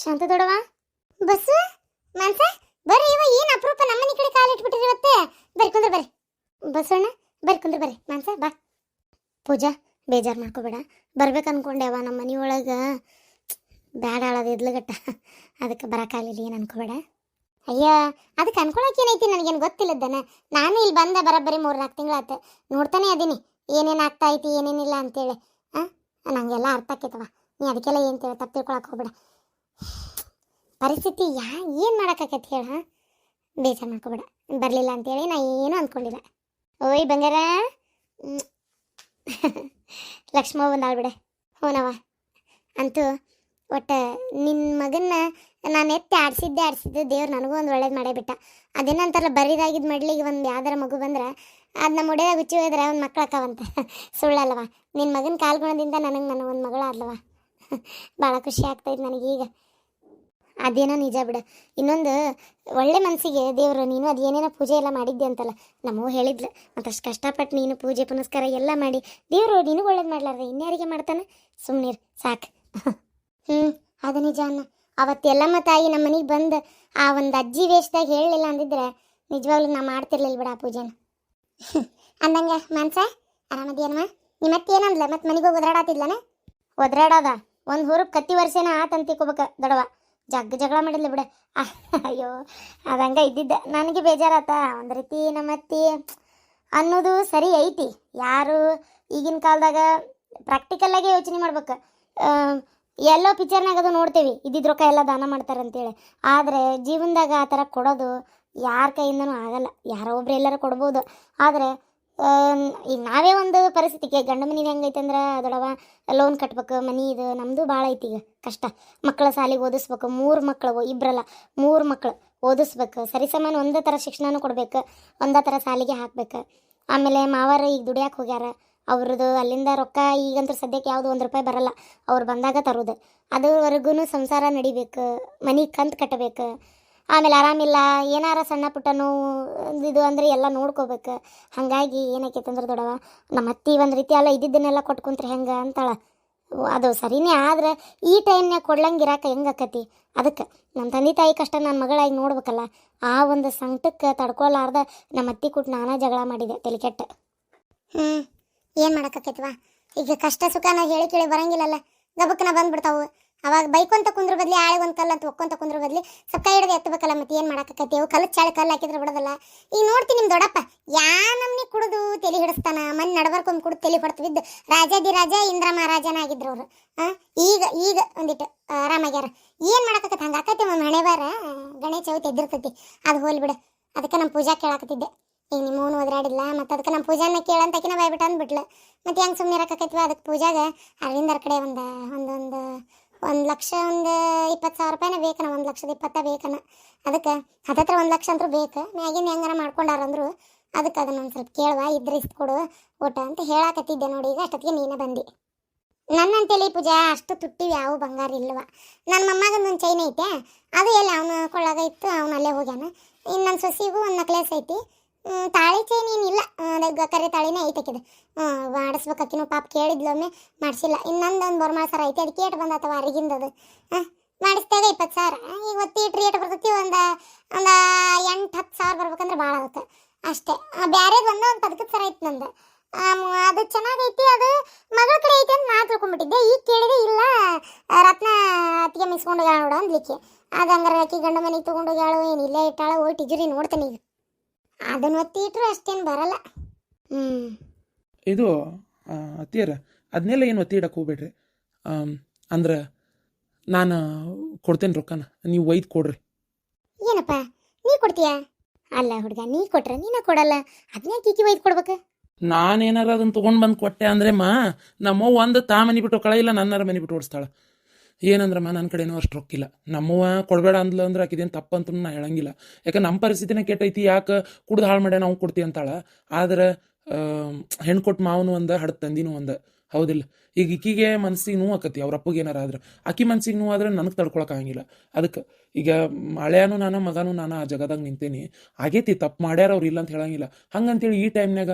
ಶಾಂತ ದೊಡವ. Bus? ಮಾನ್ಸ ಬರ್ರಿ ಇವ, ಏನ್ ಅಪರೂಪ ನಮ್ಮನೆ ಕಡೆ ಕಾಲು ಇಟ್ಬಿಟ್ರಿ ಇವತ್ತೆ? ಬರ್ರಿ ಕುಂದ್ರ ಬರ್ರಿ. ಬಸಣ್ಣ ಬರ್ರಿ ಬರ್ರಿ. ಮಾನ್ಸ ಬಾ. ಪೂಜಾ, ಬೇಜಾರು ಮಾಡ್ಕೋಬೇಡ. ಬರ್ಬೇಕು ಅನ್ಕೊಂಡೆವ ನಮ್ಮ ಮನೆಯೊಳಗೆ. ಬ್ಯಾಡ ಅಳದ ಎದ್ಲಗಟ್ಟ. ಅದಕ್ಕೆ ಬರೋಕ್ಕಾಗಲಿಲ್ಲ ಏನು ಅನ್ಕೋಬೇಡ. ಅಯ್ಯ, ಅದಕ್ಕೆ ಅನ್ಕೊಳಕ್ಕೆ ಏನೈತಿ ನನಗೇನು ಗೊತ್ತಿಲ್ಲದನ ನಾನು ಇಲ್ಲಿ ಬಂದ, ಬರೋಬ್ಬರಿ ಮೂರು ನಾಲ್ಕು ತಿಂಗಳಾತು ನೋಡ್ತಾನೆ ಅದೀನಿ. ಏನೇನು ಆಗ್ತಾ ಐತಿ, ಏನೇನಿಲ್ಲ ಅಂತೇಳಿ. ಹಾಂ ನನಗೆಲ್ಲ ಅರ್ಥ ಆಕೈತವ. ನೀ ಅದಕ್ಕೆಲ್ಲ ಏನು ತಿಳ, ತಪ್ಪು ತಿಳ್ಕೊಳಕ್ಕೆ ಹೋಗ್ಬೇಡ. ಪರಿಸ್ಥಿತಿ ಯಾ, ಏನು ಮಾಡೋಕ್ಕಾಗತ್ತೆ ಹೇಳ ಬೇಜಾರು ಮಾಡ್ಕೋಬೇಡ. ಬರಲಿಲ್ಲ ಅಂತೇಳಿ ನಾ ಏನೂ ಅಂದ್ಕೊಂಡಿಲ್ಲ ಓಯ್ ಬಂಗಾರ. ಲಕ್ಷ್ಮ ಬಂದಾಳ್ಬಿಡೆ ಹೋನವ ಅಂತೂ ಒಟ್ಟು ನಿನ್ನ ಮಗನ್ನ ನಾನು ಎತ್ತಿ ಆಡಿಸಿದ್ದೆ ಆಡಿಸಿದ್ದೆ ದೇವ್ರು ನನಗೂ ಒಂದು ಒಳ್ಳೇದು ಮಾಡೇ ಬಿಟ್ಟ. ಅದೇನಂತಾರಲ್ಲ ಬರಿದಾಗಿದ್ದ ಮಡ್ಲಿಗೆ ಒಂದು ಯಾವ್ದಾರ ಮಗು ಬಂದ್ರೆ ಅದು ನಮ್ಮ ಒಡೆದಾಗ ಹುಚ್ಚಿ ಹೋದ್ರೆ ಒಂದು ಮಕ್ಳು ಸುಳ್ಳಲ್ವ ನಿನ್ನ ಮಗನ ಕಾಲ್ಗುಣದಿಂದ ನನಗೆ ನನಗೊಂದು ಮಗಳಾದ್ಲವ ಭಾಳ ಖುಷಿ ಆಗ್ತೈತೆ ನನಗೀಗ. ಅದೇನೋ ನಿಜ ಬಿಡ. ಇನ್ನೊಂದು, ಒಳ್ಳೆ ಮನಸ್ಸಿಗೆ ದೇವರು, ನೀನು ಅದು ಏನೇನೋ ಪೂಜೆ ಎಲ್ಲ ಮಾಡಿದ್ದೆ ಅಂತಲ್ಲ. ನಮ್ಮವ್ವ ಹೇಳಿದ್ಲು, ಮತ್ತಷ್ಟು ಕಷ್ಟಪಟ್ಟು ನೀನು ಪೂಜೆ, ಪುನಸ್ಕಾರ ಎಲ್ಲ ಮಾಡಿ. ದೇವರು, ನಿನಗೆ ಒಳ್ಳೇದು ಮಾಡ್ಲಾರ್ದೆ, ಇನ್ಯಾರಿಗೆ ಮಾಡ್ತಾನೆ? ಸುಮ್ಮನಿರು ಸಾಕು. ಹ್ಞೂ ಅದು ನಿಜ ಅನ್ನ. ಅವತ್ತೆಲ್ಲಮ್ಮ ತಾಯಿ ನಮ್ಮ ಮನೆಗೆ ಬಂದು ಆ ಒಂದು ಅಜ್ಜಿ ವೇಷದಾಗ ಹೇಳಲಿಲ್ಲ ಅಂದಿದ್ರೆ ನಿಜವಾಗ್ಲೂ ನಾ ಮಾಡ್ತಿರ್ಲಿಲ್ಲ ಬಿಡ ಆ ಪೂಜೆನ. ಅಂದಂಗೆ, ಮನ್ಸ ಆರಾಮದೇನಮ್ಮ ನಿಮ್ಮ ಮತ್ತೆ ಏನಂದ್ಲ? ಮತ್ತೆ ಮನೆಗೆ ಹೋಗಿ ಒದ್ರಾಡತ್ತಿದ್ಲನ ಒದ್ರಾಡೋದ? ಒಂದು ಹುರುಪ್ ಕತ್ತಿ ವರ್ಷನ ಆತ ಅಂತಿಕೋಬೇಕ ದೊಡವ ಜಗ್ ಜಗಳ ಮಾಡಿಲ್ಲ ಬಿಡ. ಅಯ್ಯೋ, ಅದಂಗ ಇದ್ದಿದ್ದ. ನನಗೆ ಬೇಜಾರಾತ. ಒಂದು ರೀತಿ ನಮ್ಮ ಅತ್ತಿ ಅನ್ನೋದು ಸರಿ ಐತಿ. ಯಾರು ಈಗಿನ ಕಾಲದಾಗ ಪ್ರಾಕ್ಟಿಕಲ್ಲಾಗೆ ಯೋಚನೆ ಮಾಡ್ಬೇಕು. ಎಲ್ಲೋ ಪಿಕ್ಚರ್ನಾಗ ಅದು ನೋಡ್ತೇವೆ. ಇದ್ದಿದ್ ರೊಕ್ಕ ಎಲ್ಲ ದಾನ ಮಾಡ್ತಾರೆ ಅಂತೇಳಿ. ಆದರೆ ಜೀವನದಾಗ ಆ ಥರ ಕೊಡೋದು ಯಾರ ಕೈಯಿಂದನೂ ಆಗಲ್ಲ. ಯಾರೋ ಒಬ್ರು ಎಲ್ಲರೂ ಕೊಡ್ಬೋದು. ಆದರೆ ಈಗ ನಾವೇ ಒಂದು ಪರಿಸ್ಥಿತಿಗೆ ಗಂಡ ಮನೆ ಹೆಂಗೈತೆ ಅಂದ್ರೆ ಅದೊಳವ ಲೋನ್ ಕಟ್ಬೇಕು, ಮನಿ ಇದು ನಮ್ಮದು ಭಾಳ ಐತಿ ಈಗ ಕಷ್ಟ. ಮಕ್ಕಳ ಸಾಲಿಗೆ ಓದಿಸ್ಬೇಕು, ಮೂರು ಮಕ್ಕಳು ಇಬ್ಬರಲ್ಲ ಮೂರು ಮಕ್ಕಳು ಓದಿಸ್ಬೇಕು. ಸರಿಸಮಾನ ಒಂದೇ ಥರ ಶಿಕ್ಷಣನೂ ಕೊಡ್ಬೇಕು, ಒಂದೇ ಥರ ಸಾಲಿಗೆ ಹಾಕ್ಬೇಕು. ಆಮೇಲೆ ಮಾವಾರ ಈಗ ದುಡಿಯಾಕೆ ಹೋಗ್ಯಾರ ಅವ್ರದ್ದು ಅಲ್ಲಿಂದ ರೊಕ್ಕ ಈಗಂತೂ ಸದ್ಯಕ್ಕೆ ಯಾವುದು ಒಂದು ರೂಪಾಯಿ ಬರಲ್ಲ, ಅವ್ರು ಬಂದಾಗ ತರೋದು. ಅದುವರೆಗೂ ಸಂಸಾರ ನಡಿಬೇಕು, ಮನೆ ಕಂತು ಕಟ್ಟಬೇಕು. ಆಮೇಲೆ ಆರಾಮಿಲ್ಲ, ಏನಾರ ಸಣ್ಣ ಪುಟ್ಟ ನೋವು, ಇದು ಅಂದರೆ ಎಲ್ಲ ನೋಡ್ಕೋಬೇಕು. ಹಾಗಾಗಿ ಏನಾಕೈತೆ ಅಂದ್ರೆ ದೊಡವ ನಮ್ಮ ಅತ್ತಿ ಒಂದು ರೀತಿ ಎಲ್ಲ ಇದ್ದಿದ್ದನ್ನೆಲ್ಲ ಕೊಟ್ಕೊಂತ್ರಿ ಹೆಂಗೆ ಅಂತಾಳ. ಅದು ಸರಿನೇ ಆದ್ರೆ ಈ ಟೈಮ್ನಾಗ ಕೊಡ್ಲಂಗೆ ಇರಾಕ ಹೆಂಗೆ ಆಕತಿ? ಅದಕ್ಕೆ ನಮ್ಮ ತಂದೆ ತಾಯಿ ಕಷ್ಟ ನನ್ನ ಮಗಳಾಗಿ ನೋಡ್ಬೇಕಲ್ಲ, ಆ ಒಂದು ಸಂಕಟಕ್ಕೆ ತಡ್ಕೊಲಾರ್ದ ನಮ್ಮ ಅತ್ತಿ ಕೊಟ್ಟು ನಾನಾ ಜಗಳ ಮಾಡಿದೆ ತಲೆ ಕೆಟ್ಟ. ಹ್ಞೂ ಏನು ಮಾಡೋಕ್ಕಾಕೈತವ ಈಗ ಕಷ್ಟ ಸುಖ ಸುಖನ ಹೇಳಿ ಕೇಳಿ ಬರಂಗಿಲ್ಲಲ್ಲ ಗಬಕ್ಕನ ಬಂದ್ಬಿಡ್ತಾವು. ಅವಾಗ ಬೈಕೊಂತ ಕುಂದ್ರ ಬದ್ಲಿ, ಆಳೆ ಒಂದು ಕಲ್ಲು ಅಂತ ಒಕ್ಕೊಂತ ಕುಂದ್ರ ಬದ್ಲಿ ಸಕ್ಕ ಹಿಡಿದು ಎತ್ತಬೇಕಲ್ಲ ಮತ್ತೆ ಏನು ಮಾಡೋಕ್ಕಾಕೈತಿ ಅವು ಕಲ್ಲು ಚಾಳಿ ಕಲ್ಲು ಹಾಕಿದ್ರೆ ಬಿಡೋದಲ್ಲ. ಈಗ ನೋಡ್ತೀನಿ ನಿಮ್ಮ ದೊಡ್ಡಪ್ಪ, ಯಾ ನಮ್ನಿ ಕುಡಿದು ತಲೆ ಹಿಡಿಸ್ತಾನ? ಮನ್ ನಡಬರ್ಕೊಂಡ್ ಕುಡಿದು ತಲೆ ಹೊಡ್ತು ಬಿದ್ದು ರಾಜಾದಿ ರಾಜ, ಇಂದ್ರ ಮಹಾರಾಜನ ಆಗಿದ್ರು ಅವರು. ಈಗ ಈಗ ಒಂದಿಟ್ಟು ಆರಾಮಾಗ್ಯಾರ. ಏನು ಮಾಡೋಕ್ಕಾಕತ್ತೆ ಹಂಗೆ ಆಕತಿ ಒಂದು ಹಣೆ ಬಾರ? ಗಣೇಶ ಚೌತಿ ಎದ್ದಿರ್ತೈತಿ. ಅದು ಹೋಲಿ ಬಿಡು. ಅದಕ್ಕೆ ನಮ್ಮ ಪೂಜಾ ಕೇಳಾಕತ್ತಿದ್ದೆ. ಈಗ ನಿಮ್ಮ ಅವನು ಒದರಾಡಿಲ್ಲ? ಮತ್ತು ಅದಕ್ಕೆ ನಮ್ಮ ಪೂಜಾನ ಕೇಳಂತಕಿನ ಬಾಯ್ಬಿಟ್ಟು ಅಂದ್ಬಿಟ್ಲು. ಮತ್ತು ಹೆಂಗೆ ಸುಮ್ಮನೆ ಇರಕಾಕೈತ್ವ ಅದಕ್ಕೆ ಪೂಜಾಗ? ಅರವಿಂದರ ಕಡೆ ಒಂದು, ಒಂದೊಂದು ಒಂದು ಲಕ್ಷ ಒಂದು ಇಪ್ಪತ್ತು ಸಾವಿರ ರೂಪಾಯಿನ ಬೇಕನ, ಒಂದು ಲಕ್ಷದ ಇಪ್ಪತ್ತ ಬೇಕನ. ಅದಕ್ಕೆ ಹತ್ತತ್ರ ಒಂದು ಲಕ್ಷ ಅಂತೂ ಬೇಕು. ಮ್ಯಾಗಿನ ಹೆಂಗಾರ ಮಾಡ್ಕೊಂಡಾರಂದ್ರು ಅದಕ್ಕೆ ಅದನ್ನ ಒಂದು ಸ್ವಲ್ಪ ಕೇಳುವ, ಇದ್ರೆ ಇಷ್ಟು ಕೊಡು ಊಟ ಅಂತ ಹೇಳಾಕತ್ತಿದ್ದೆ ನೋಡಿ, ಈಗ ಅಷ್ಟೊತ್ತಿಗೆ ನೀನೇ ಬಂದಿ. ನನ್ನಂತೇಳಿ ಪೂಜಾ, ಅಷ್ಟು ತುಟ್ಟಿವಿ ಯಾವ ಬಂಗಾರ ಇಲ್ವ. ನನ್ನ ಮೊಮ್ಮಗಂದು ಒಂದು ಚೈನ್ ಐತೆ, ಅದು ಎಲ್ಲಿ ಅವನು ಕೊಳ್ಳಾಗ ಇತ್ತು ಅವನು ಅಲ್ಲೇ ಹೋಗ್ಯಾನ. ಇನ್ನು ನನ್ನ ಸೊಸಿಗೂ ಒಂದು ನಕ್ಲೇಸ್ ಐತಿ. ತಾಳಿ ಚೈನ್ ಏನಿಲ್ಲ ಕರೆ ತಾಳಿನೇ ಐತೆ ಹ್ಞೂ ಮಾಡಿಸ್ಬೇಕು ಪಾಪ ಕೇಳಿದ್ಲೊಮ್ಮೆ ಮಾಡಿಸಿಲ್ಲ. ಇನ್ನೊಂದು ಒಂದು ಬರ್ಮಾಳ ಸರ ಐತೆ ಅದಕ್ಕೆ ಏಟ್ ಬಂದತ್ತವ ಅರಿಗಿಂದದು ಹಾಂ, ಮಾಡಿಸ್ತೇವೆ ಇಪ್ಪತ್ತು ಸಾವಿರ. ಈಗ ಒತ್ತಿ ಇಟ್ರಿ ಏಟ್ ಬರ್ತೈತಿ, ಒಂದು ಒಂದು ಎಂಟು, ಹತ್ತು ಸಾವಿರ ಬರ್ಬೇಕಂದ್ರೆ ಭಾಳ ಆಗುತ್ತೆ. ಅಷ್ಟೇ. ಬ್ಯಾರೇದು ಒಂದೇ ಒಂದು ಪದಕದ ಸರ ಐತಿ ನಂದು. ಅದು ಚೆನ್ನಾಗೈತಿ, ಅದು ಮಗಳ ಕಡೆ ಐತಿ ಅಂತ ನಾ ತಿಳ್ಕೊಂಡ್ಬಿಟ್ಟಿದ್ದೆ ಈಗ ಕೇಳಿದೆ, ಇಲ್ಲ, ರತ್ನ ಅತ್ತಿಗೆ ಮಿಸ್ಕೊಂಡು ನೋಡು ಅಂದ್ಲಿಕ್ಕೆ. ಅದು ಹಂಗಾರೆ ಆಕಿ ಗಂಡ ಮನೆಗೆ ತೊಗೊಂಡು ಹೋಗ್ಯಾಳು, ಏನು ಇಲ್ಲೇ ಇಟ್ಟಾಳ, ಹೋಗಿ ಟಿಜರಿ ನೋಡ್ತೇನೆ ಈಗ. ಅದನ್ನ ಒತ್ತಿ ಇಟ್ರು ಅಷ್ಟೇನು ಬರಲ್ಲ. ಇದು ಅತ್ತಿಯರ ಅದನ್ನೆಲ್ಲ ಏನು ಒತ್ತಿ ಇಡಕ್ಕೆ ಹೋಗ್ಬೇಡ್ರಿ. ಅಂದ್ರೆ ನಾನು ಕೊಡ್ತೇನೆ ರೊಕ್ಕನ ನೀವು ಒಯ್ದು ಕೊಡ್ರಿ. ಏನಪ್ಪ ನೀ ಕೊಡ್ತೀಯಾ? ಅಲ್ಲ ಹುಡುಗ ನೀ ಕೊಟ್ರೆ ನೀನ ಕೊಡಲ್ಲ ಅದನ್ನೇ ಕೀಕಿ ಒಯ್ದು ಕೊಡ್ಬೇಕು? ನಾನೇನಾರ ಅದನ್ನ ತೊಗೊಂಡು ಬಂದು ಕೊಟ್ಟೆ ಅಂದ್ರೆ ಮಾ ನಮ್ಮವ್ವ ಒಂದು ತಾ ಮನೆ ಬಿಟ್ಟು ಹೊಕ್ಕಳ ಇಲ್ಲ ನನ್ನರ ಮನೆ ಬಿಟ್ಟು ಓಡಿಸ್ತಾಳೆ. ಏನಂದ್ರಮ್ಮ ನನ್ನ ಕಡೆನೂ ಅಷ್ಟು ರೊಕ್ಕಿಲ್ಲ. ನಮ್ಮವ ಕೊಡಬೇಡ ಅಂದ್ಲ ಅಂದ್ರೆ ಆಕಿದೇನು ತಪ್ಪಂತ ನಾ ಹೇಳಂಗಿಲ್ಲ. ಯಾಕೆ ನಮ್ಮ ಪರಿಸ್ಥಿತಿನೇ ಕೆಟ್ಟೈತಿ, ಯಾಕೆ ಕುಡ್ದು ಹಾಳು ಮಾಡ್ಯ ನಾವು ಕೊಡ್ತೀವಿ ಅಂತಾಳ. ಆದ್ರೆ ಹೆಣ್ಣು ಕೊಟ್ಟು ಮಾವನು ಒಂದು, ಹಡ್ ತಂದಿನೂ ಒಂದು. ಹೌದಿಲ್ಲ? ಈಗ ಈಕಿಗೆ ಮನ್ಸಿಗೆ ನೋವು ಆಕತಿ, ಅವ್ರ ಅಪ್ಪಗೆ ಏನಾರ ಆದ್ರೆ. ಆಕಿ ಮನ್ಸಿಗೆ ನೋವು ಆದ್ರೆ ನನಗೆ ತಡ್ಕೊಳಕಾಗಿಲ್ಲ ಅದಕ್ಕೆ, ಈಗ ಮಳೆಯಾನು ನಾನು, ಮಗನೂ ನಾನು ಆ ಜಗದಾಗ ನಿಂತೇನಿ. ಆಗೇತಿ, ತಪ್ಪು ಮಾಡ್ಯಾರ ಅವ್ರು ಇಲ್ಲ ಅಂತ ಹೇಳಂಗಿಲ್ಲ. ಹಂಗಂತೇಳಿ ಈ ಟೈಮ್ನಾಗ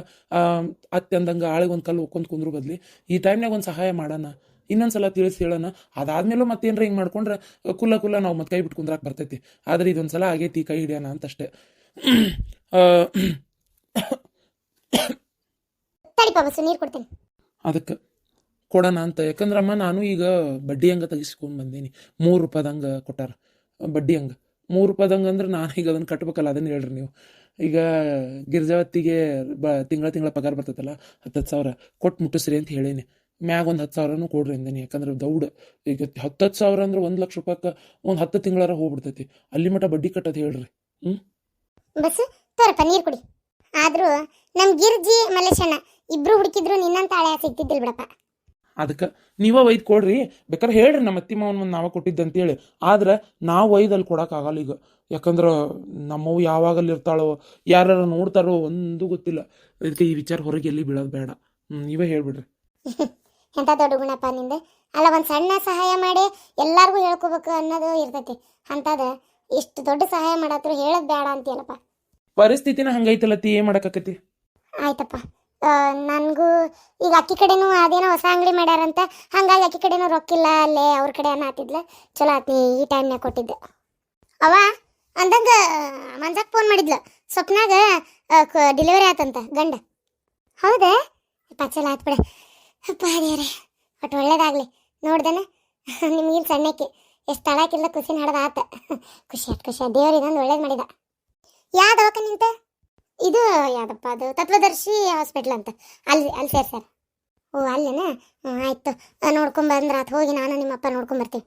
ಅತ್ತೆ ಅಂದಂಗೆ ಆಳಿಗೆ ಒಂದು ಕಲ್ಲು ಒಕ್ಕೊಂತ ಕುಂದ್ರು ಬದಲಿ, ಈ ಟೈಮ್ನಾಗ ಒಂದು ಸಹಾಯ ಮಾಡೋಣ. ಇನ್ನೊಂದ್ಸಲ ತಿಳಿಸಿ ಹೇಳೋಣ. ಅದಾದ್ಮೇಲೂ ಮತ್ತೇನ್ರ ಹಿಂಗೆ ಮಾಡ್ಕೊಂಡ್ರೆ ಕುಲ್ಲ ಕುಲ್ಲ ನಾವು ಮತ್ತೆ ಕೈ ಬಿಟ್ಟು ಕುಂದ್ರಾಕ್ ಬರ್ತೈತಿ. ಆದ್ರೆ ಇದೊಂದ್ಸಲ ಆಗೈತಿ ಕೈ ಹಿಡಿಯೋಣ ಅಂತಷ್ಟೇ. ನೀರು ಕೊಡ್ತೀನಿ. ಅದಕ್ಕೆ ಕೊಡೋಣ ಅಂತ. ಯಾಕಂದ್ರಮ್ಮ ನಾನು ಈಗ ಬಡ್ಡಿ ಹಂಗೆ ತೆಗಿಸ್ಕೊಂಡು ಬಂದೀನಿ. ಮೂರು ರೂಪಾಯ್ದಂಗೆ ಕೊಟ್ಟಾರ. ಬಡ್ಡಿ ಹಂಗೆ. ಮೂರು ರೂಪಾಯ್ದಂಗೆ ಅಂದ್ರೆ ನಾನು ಈಗ ಅದನ್ನು ಕಟ್ಬೇಕಲ್ಲ ಅದನ್ನು ಹೇಳ್ರಿ ನೀವು. ಈಗ ಗಿರ್ಜಾವತ್ತಿಗೆ ಬ ತಿಂಗಳ ತಿಂಗಳ ಪಗಾರ ಬರ್ತೈತಲ್ಲ ಹತ್ತತ್ತು ಸಾವಿರ. ಕೊಟ್ಟು ಮುಟ್ಟಿಸ್ರಿ ಅಂತ ಹೇಳೀನಿ. ಮ್ಯಾಗ ಒಂದು ಹತ್ತು ಸಾವಿರನೂ ಕೊಡ್ರಿ ಅಂದೇನಿ. ಯಾಕಂದ್ರೆ ದೌಡ್ ಈಗ ಹತ್ತತ್ತು ಸಾವಿರ ಅಂದ್ರೆ ಒಂದು ಲಕ್ಷ ರೂಪಾಯ್ಗೆ ಒಂದು ಹತ್ತು ತಿಂಗಳಾರ ಹೋಗ್ಬಿಡ್ತೈತಿ. ಅಲ್ಲಿ ಮಟ ಬಡ್ಡಿ ಕಟ್ಟೋದು ಹೇಳ್ರಿ. ಬಸ್ಸು ತೋರಪ್ಪ ನೀರು ಕುಡಿ. ಆದ್ರೂ ನಮ್ಮ ಗಿರ್ಜಿ ಮಲೇಶಣ್ಣ ಇಬ್ರು ಹುಡುಕಿದ್ರು ನಿನ್ನಂತ ಸಿಗ್ತಿದ್ದಿಲ್ ಬಿಡಪ್ಪ. ಅದಕ್ಕೆ ನೀವ ಒಯ್ದು ಕೊಡ್ರಿ. ಬೇಕಾದ್ರೆ ಹೇಳ್ರಿ ನಮ್ಮ ಅತ್ತಿ ಮಾವನ ಮುಂದೆ ನಾವ ಕೊಟ್ಟಿದ್ದಂತೇಳಿ. ಆದ್ರೆ ನಾವು ಒಯ್ದು ಅಲ್ಲಿ ಕೊಡೋಕ್ಕಾಗಲ್ಲ ಈಗ. ಯಾಕಂದ್ರೆ ನಮ್ಮವು ಯಾವಾಗಲ್ಲಿ ಇರ್ತಾಳೋ ಯಾರು ನೋಡ್ತಾರೋ ಒಂದು ಗೊತ್ತಿಲ್ಲ. ಅದಕ್ಕೆ ಈ ವಿಚಾರ ಹೊರಗೆ ಎಲ್ಲಿ ಬೀಳೋದು ಬೇಡ. ಹ್ಮ್, ನೀವೇ ಹೇಳ್ಬಿಡ್ರಿ. ಎಂತ ದೊಡ್ಡ ಗುಣಪ್ಪ ನಿಂದು? ಅಲ್ಲ ಒಂದು ಸಣ್ಣ ಸಹಾಯ ಮಾಡಿ ಎಲ್ಲರಿಗೂ ಹೇಳ್ಕೊಬೇಕು ಅನ್ನೋದು ಇರ್ತೈತಿ. ಅಂತದ ಇಷ್ಟು ದೊಡ್ಡ ಸಹಾಯ ಮಾಡತ್ರು ಹೇಳೋದು ಬೇಡ ಅಂತೀಯಲ್ಲಪ್ಪ. ಪರಿಸ್ಥಿತಿನ ಹಂಗೈತಲತ್ತಿ ಏನು ಮಾಡಕತ್ತಿ ಆಯ್ತಪ್ಪ. ನನಗೂ ಈಗ ಅಕ್ಕಿ ಕಡೆನೂ ಅದೇನೋ ಹೊಸ ಅಂಗಡಿ ಮಾಡ್ಯಾರಂತ ಹಂಗಾಗಿ ಅಕ್ಕಿ ಕಡೆನೂ ರೊಕ್ಕಿಲ್ಲ ಅಲ್ಲೇ ಅವ್ರ ಕಡೆ ಅನ್ನ ಆತಿದ್ಲ ಚಲೋ ಆತಿ ಈ ಟೈಮ್ನಾಗ ಕೊಟ್ಟಿದ್ದೆ. ಅವ ಅಂದಂಗ ಮಂಜಾಕ್ ಫೋನ್ ಮಾಡಿದ್ಲು. ಸ್ವಪ್ನಾಗ ಡೆಲಿವರಿ ಆತಂತ ಗಂಡ. ಹೌದಾ? ಚಲೋ ಆತ್ ಬಿಡ. ಅಪ್ಪ ದೇವ್ರೆ ಒಟ್ಟು ಒಳ್ಳೇದಾಗ್ಲಿ. ನೋಡ್ದನ ನಿಮ್ಗಿನ್ ಸಣ್ಣಕ್ಕೆ ಎಷ್ಟು ತಳಾಕಿಲ್ಲ ಖುಷಿ ನಡೆದ ಆತ. ಖುಷಿ ಆಯ್ತು ಖುಷಿ ಆತ್. ದೇವ್ರ ಇದೊಂದು ಒಳ್ಳೇದು ಮಾಡಿದ. ಯಾವ ದವಾಖಾನೆ ನಿಂತ ಇದು ಯಾವ್ದಪ್ಪ ಅದು? ತತ್ವದರ್ಶಿ ಹಾಸ್ಪಿಟ್ಲ್ ಅಂತ. ಅಲ್ಲಿ ಅಲ್ಲಿ ಸೇರ್ಸ್ಯಾರ ಓ, ಅಲ್ಲೇನಾ? ಹ್ಞೂ ಆಯ್ತು. ನೋಡ್ಕೊಂಬಂದ್ರೆ ಆತ. ಹೋಗಿ ನಾನು ನಿಮ್ಮಪ್ಪ ನೋಡ್ಕೊಂಬರ್ತೀನಿ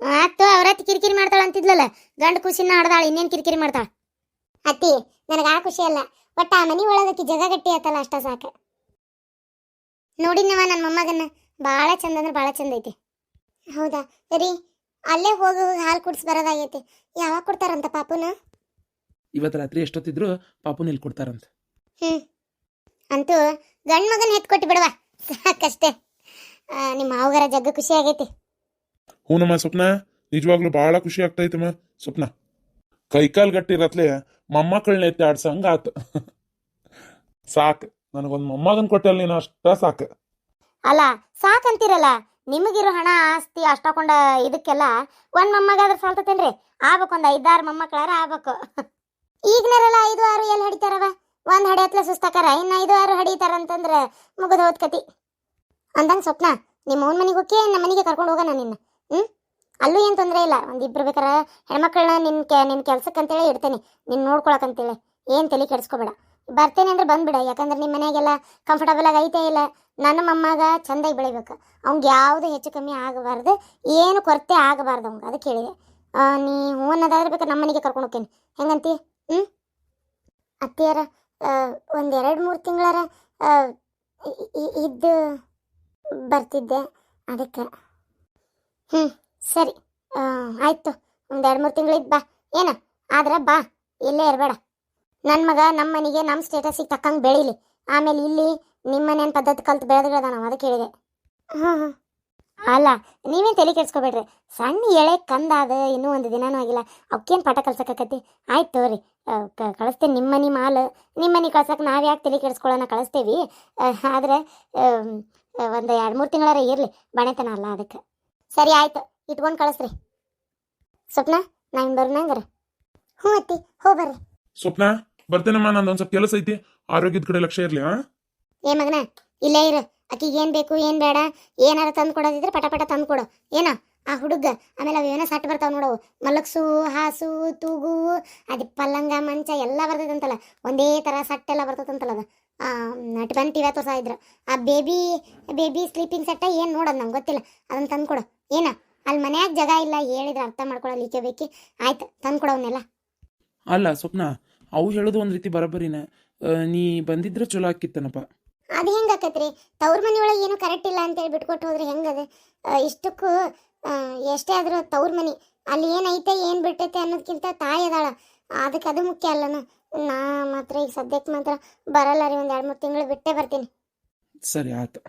ಆಯ್ತು ಅವ್ರತ್ತಿ ಕಿರಿಕಿರಿ ಮಾಡ್ತಾಳ ಅಂತಿದ್ಲಲ್ಲ. ಗಂಡ ಖುಷಿನ ಆಡ್ದಾಳ, ಇನ್ನೇನು ಕಿರಿಕಿರಿ ಮಾಡ್ತಾಳೆ? ಅತ್ತಿ, ನನಗೆ ಆ ಖುಷಿ ಅಲ್ಲ. ಒಟ್ಟು ಆ ಮನೆ ಒಳಗಕ್ಕೆ ಜಗ ಗಟ್ಟಿ ಆತಲ್ಲ, ಅಷ್ಟ ಸಾಕು. ನೋಡಿನವ ನನ್ನ ಮೊಮ್ಮಗನ್ನ. ಭಾಳ ಚಂದ ಅಂದ್ರೆ ಭಾಳ ಚಂದ ಐತಿ. ಹೌದಾ? ರೀ ಅಲ್ಲೇ ಹೋಗಿ ಹಾಲು ಕುಡ್ಸಿ ಬರೋದಾಗೈತಿ. ಯಾವಾಗ ಕೊಡ್ತಾರಂತ ಪಾಪುನ? ಇವತ್ತು ರಾತ್ರಿ ಎಷ್ಟೊತ್ತಿದ್ರು ಪಾಪುನ ಇಲ್ಲಿ ಕೊಡ್ತಾರಂತ. ಹ್ಞೂ ಅಂತೂ ಗಂಡು ಮಗನ ಎತ್ ಕೊಟ್ಟು ಬಿಡವಾ ಸಾಕಷ್ಟೇ. ಆ, ನಿಮ್ಮ ಮಾವಗಾರ ಜಗ್ಗ ಖುಷಿ ಆಗೈತಿ. ಹೂನಮ್ಮ ಸ್ವಪ್ನ. ನಿಜವಾಗ್ಲೂ ಬಹಳ ಖುಷಿ ಆಗ್ತೈತಮ್ಮ ಸ್ವಪ್ನ. ಕೈಕಾಲ್ ಗಟ್ಟಿರತ್ಲೆ ಮೊಮ್ಮಕ್ಕಳನ್ನ ಎತ್ತಿ ಆಡ್ಸಂಗ ಆತ. ಸಾಕ್. ನನಗೊಂದ್ ಮೊಮ್ಮಗನ್ ಕೊಟ್ಟಲ್ ನೀನು ಅಷ್ಟ ಸಾಕು. ಅಲ್ಲ, ಸಾಕಂತೀರಲ್ಲ? ನಿಮಗಿರೋ ಹಣ, ಆಸ್ತಿ, ಅಷ್ಟಕೊಂಡ ಇದಕ್ಕೆಲ್ಲ ಒಂದ್ ಮೊಮ್ಮಗಾದ್ರೆ ಸಾಲ್ತತೇನ್ರಿ ಆಗ್ಬೇಕು ಒಂದ್ ಐದಾರು ಮೊಮ್ಮಕ್ಕಳಾರ ಆಗ್ಬೇಕು. ಈಗಿನರೆಲ್ಲ ಐದು ಆರು ಎಲ್ಲಿ ಹಡಿತಾರವ? ಒಂದ್ ಹಡಿಯತ್ಲ ಸುಸ್ತಾಕಾರ, ಇನ್ನ ಐದು ಆರು ಹಡಿತಾರ ಅಂತಂದ್ರ ಮುಗಿದ ಹೋದ್ ಕತಿ. ಅಂದಂಗ ಸ್ವಪ್ನ, ನಿಮ್ಮ ಓನ್ ಮನೆಗೆ ಹೋಗಿ ನಮ್ಮ ಮನೆಗೆ ಕರ್ಕೊಂಡು ಹೋಗೋಣ ನಿನ್ನ. ಹ್ಮ್? ಅಲ್ಲೂ ಏನ್ ತೊಂದರೆ ಇಲ್ಲ. ಒಂದಿಬ್ರು ಬೇಕಾರ ಹೆಣ್ಮಕ್ಳನ್ನ ನಿನ್ ಕೆ, ನಿನ್ ಕೆಲ್ಸಕ್ಕಂತೇಳಿ ಇಡ್ತೇನೆ. ನಿನ್ ನೋಡ್ಕೊಳಕಂತೇಳಿ ಏನ್ ತಲೆ ಕೆಡಿಸ್ಕೋಬೇಡ. ಬರ್ತೇನೆ ಅಂದ್ರೆ ಬಂದ್ಬಿಡ. ಯಾಕಂದ್ರೆ ನಿಮ್ಮ ಮನೆಗೆಲ್ಲ ಕಂಫರ್ಟಬಲ್ ಆಗಿ ಐತೆ ಇಲ್ಲ. ನನ್ನ ಮೊಮ್ಮಗ ಚಂದಾಗಿ ಬೆಳಿಬೇಕು. ಅವ್ನಿಗೆ ಯಾವುದು ಹೆಚ್ಚು ಕಮ್ಮಿ ಆಗಬಾರ್ದು, ಏನು ಕೊರತೆ ಆಗಬಾರ್ದು ಅವ್ನಿಗೆ ಅದಕ್ಕೆ ಹೇಳಿದೆ. ನೀ ಹ್ಞೂ ಅನ್ನೋದಾದ್ರೆ ಬೇಕಾದ್ರೆ ನಮ್ಮ ಕರ್ಕೊಂಡು ಹೋಗ್ತೇನೆ. ಹೆಂಗಂತಿ? ಹ್ಞೂ ಅತ್ತಿಯರ ಒಂದು ಎರಡು ಮೂರು ತಿಂಗಳರ ಇದ್ದು ಬರ್ತಿದ್ದೆ. ಅದಕ್ಕೆ. ಹ್ಞೂ ಸರಿ. ಆಯಿತು ಆಯ್ತು. ಒಂದು ಎರಡು ಮೂರು ತಿಂಗಳಿದ್ದು ಬಾ. ಏನ? ಆದ್ರೆ ಬಾ. ಇಲ್ಲೇ ಇರಬೇಡ. ನನ್ನ ಮಗ ನಮ್ಮ ಮನೆಗೆ ನಮ್ಮ ಸ್ಟೇಟಸಿಗೆ ತಕ್ಕಂಗೆ ಬೆಳೀಲಿ. ಆಮೇಲೆ ಇಲ್ಲಿ ನಿಮ್ಮ ಮನೇನ ಪದ್ಧತಿ ಕಲ್ತು ಬೆಳೆದ್ಗಳದ ನಾವು ಅದಕ್ಕೆ ಹೇಳಿದೆ. ಹಾಂ ಹಾಂ ಅಲ್ಲ ನೀವೇನು ತಲೆ ಕೆಡ್ಸ್ಕೊಬೇಡ್ರಿ. ಸಣ್ಣ ಎಳೆ ಕಂದಾದ ಇನ್ನೂ ಒಂದು ದಿನಾನೂ ಆಗಿಲ್ಲ. ಅವಕ್ಕೇನು ಪಾಠ ಕಲ್ಸಕ್ಕಾಕತಿ ಆಯ್ತು ತೋರಿ. ಕಳಿಸ್ತೇನೆ ನಿಮ್ಮ ಮನೆ ಮಾಲ್. ನಿಮ್ಮ ಮನೆ ಕಳ್ಸಕ್ಕೆ ನಾವು ಯಾಕೆ ತಲೆ ಕೆಡ್ಸ್ಕೊಳ್ಳೋಣ ಕಳಿಸ್ತೇವಿ? ಆದರೆ ಒಂದು ಎರಡು ಮೂರು ತಿಂಗಳಾರ ಇರಲಿ. ಬಣೆತನ ಅಲ್ಲ ಅದಕ್ಕೆ. ಸರಿ ಆಯ್ತು. ಇಟ್ಕೊಂಡು ಕಳಿಸ್ರಿ. ಸ್ವಪ್ನ ನಾನು ಬರ್ನಂಗಾರ. ಹ್ಞೂ ಅತ್ತಿ ಹೋಗ್ಬರ್ರಿ ಬರ್ರಿ. ಸ್ವಪ್ನ? ಬರ್ತೇನಮ್ಮ ಒಂದ್ ಸ್ವಲ್ಪ ಕೆಲಸ ಐತಿ. ಆರೋಗ್ಯದ ಕಡೆ ಲಕ್ಷ ಇರ್ಲಿ ಹಾ? ಏ ಮಗನ ಇಲ್ಲೇ ಇರು. ಆಕಿಗೆ ಏನು ಬೇಕು ಏನು ಬೇಡ ಏನಾರ ತಂದು ಕೊಡೋದಿದ್ರೆ ಪಟ ಪಟ ತಂದು ಕೊಡು. ಏನ? ಆ ಹುಡುಗ ಆಮೇಲೆ ಅವು ಏನೋ ಸಟ್ ಬರ್ತಾವ ನೋಡವು ಮಲಗ್ಸು ಹಾಸು ತೂಗು ಅದು ಪಲ್ಲಂಗ ಮಂಚ ಎಲ್ಲ ಬರ್ತೈತಂತಲ್ಲ ಒಂದೇ ತರ ಸಟ್ ಎಲ್ಲ ಬರ್ತದಂತಲ್ಲ ಅದು. ನಟ್ ಬಂದ್ ಟಿವಿ ತೋರ್ಸಾ ಇದ್ರು. ಆ ಬೇಬಿ ಬೇಬಿ ಸ್ಲೀಪಿಂಗ್ ಸೆಟ್ಟ ಏನು ನೋಡೋದು ನಂಗೆ ಗೊತ್ತಿಲ್ಲ. ಅದನ್ನ ತಂದ್ಕೊಡು ಏನ? ಅಲ್ಲಿ ಮನ್ಯಾಗ ಜಾಗ ಇಲ್ಲ ಹೇಳಿದ್ರೆ ಅರ್ಥ ಮಾಡ್ಕೊಳ್ಳಲಿಕ್ಕೆ ಬೇಕಿ. ಆಯ್ತು ತಂದ್ಕೊಡವನ್ನೆಲ್ಲ ಅಲ್ಲ ಸ್ವಪ್ನ? ಅವು ಹೇಳೋದು ಒಂದು ರೀತಿ ಬರೋಬ್ಬರಿನ ನೀ ಬಂದಿದ್ರೆ ಚಲೋ ಆಕಿತ್ತನಪ್ಪ. ಅದು ಹೆಂಗೆ ಆಕತ್ರಿ? ತವ್ರ ಮನೆಯೊಳಗೆ ಒಳಗೆ ಏನು ಕರೆಕ್ಟ್ ಇಲ್ಲ ಅಂತೇಳಿ ಬಿಟ್ಕೊಟ್ಟು ಹೋದ್ರೆ ಹೆಂಗದ ಇಷ್ಟಕ್ಕೂ ಎಷ್ಟೇ ಆದ್ರೂ ತವ್ರ ಮನೆ ಅಲ್ಲಿ ಏನೈತೆ ಏನು ಬಿಟ್ಟೈತೆ ಅನ್ನೋದಕ್ಕಿಂತ ತಾಯಿ ಅದಾಳ. ಅದಕ್ಕೆ ಅದು ಮುಖ್ಯ ಅಲ್ಲನ. ನಾ ಮಾತ್ರ ಈಗ ಸದ್ಯಕ್ಕೆ ಮಾತ್ರ ಬರಲ್ಲ ರೀ ಒಂದು ಎರಡು ಮೂರು ತಿಂಗಳು ಬಿಟ್ಟೇ ಬರ್ತೀನಿ. ಸರಿ ಆಯ್ತು.